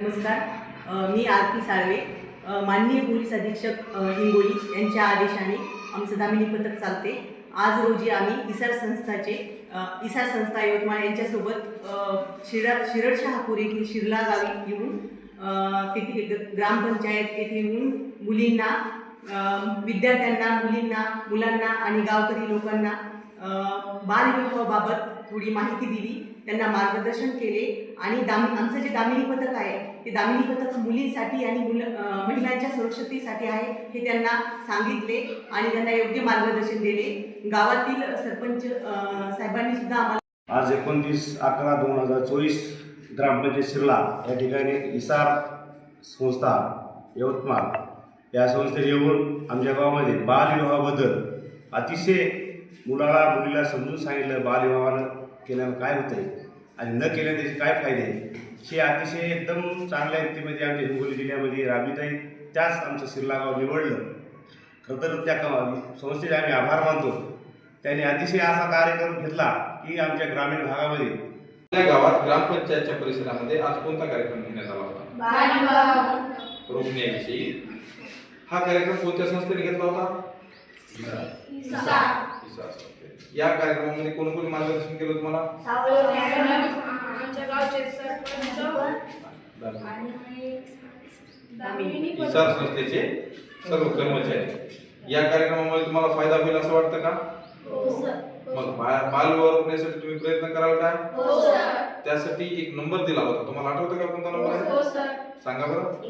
नमस्कार. मी आरती साळवे. माननीय पोलीस अधीक्षक हिंगोली यांच्या आदेशाने आमचं दामिनी पथक चालते. आज रोजी आम्ही इसार संस्थाचे इसार संस्था यवतमाळ यांच्यासोबत शिरा शिरड शहापूर येथील शिरला गावी येऊन तेथील ग- ग्रामपंचायत येथे येऊन मुलींना विद्यार्थ्यांना मुलींना मुलांना आणि गावकरी लोकांना बालविवाहाबाबत थोडी माहिती दिली. त्यांना मार्गदर्शन केले. आणि दाम आमचं जे दामिनी पथक आहे ते दामिनी पथक मुलींसाठी आणि मुल महिलांच्या सुरक्षतेसाठी आहे हे त्यांना सांगितले आणि त्यांना योग्य मार्गदर्शन दिले. गावातील सरपंच साहेबांनी सुद्धा आम्हाला आज एकोणतीस अकरा दोन हजार चोवीस ग्रामपंचायत शिरला. या ठिकाणी इसार संस्था यवतमाळ या संस्थेने येऊन आमच्या गावामध्ये बालविवाहाबद्दल अतिशय मुलाला मुलीला समजून सांगितलं बालविवाहानं केल्यानं काय होतं आणि न केल्याने त्याचे काय फायदे हे अतिशय एकदम चांगल्या रीतीमध्ये आमच्या हिंगोली जिल्ह्यामध्ये राबवित आहे. त्याच आमचं शिरला गाव निवडलं. खरं तर त्या संस्थेचे आम्ही आभार मानतो. त्यांनी अतिशय असा कार्यक्रम घेतला की आमच्या ग्रामीण भागामध्ये आपल्या गावात ग्रामपंचायतच्या परिसरामध्ये आज कोणता कार्यक्रम घेण्यात आला होता? रोखण्याविषयी हा कार्यक्रम कोणत्या संस्थेने घेतला होता. या कार्यक्रमामध्ये कोण कोणी मार्गदर्शन केलं तुम्हाला? आमच्या गावचे सरपंच. आणि इसार संस्थेचे सर्व कर्मचारी. या कार्यक्रमामुळे तुम्हाला फायदा होईल असं वाटतं का? मग बा- बालविवाह रोखण्यासाठी तुम्ही प्रयत्न कराल का हो सर. त्यासाठी एक नंबर दिला होता. तुम्हाला आठवतं का कोणता नंबर आहे? हो सर. सांगा बरं.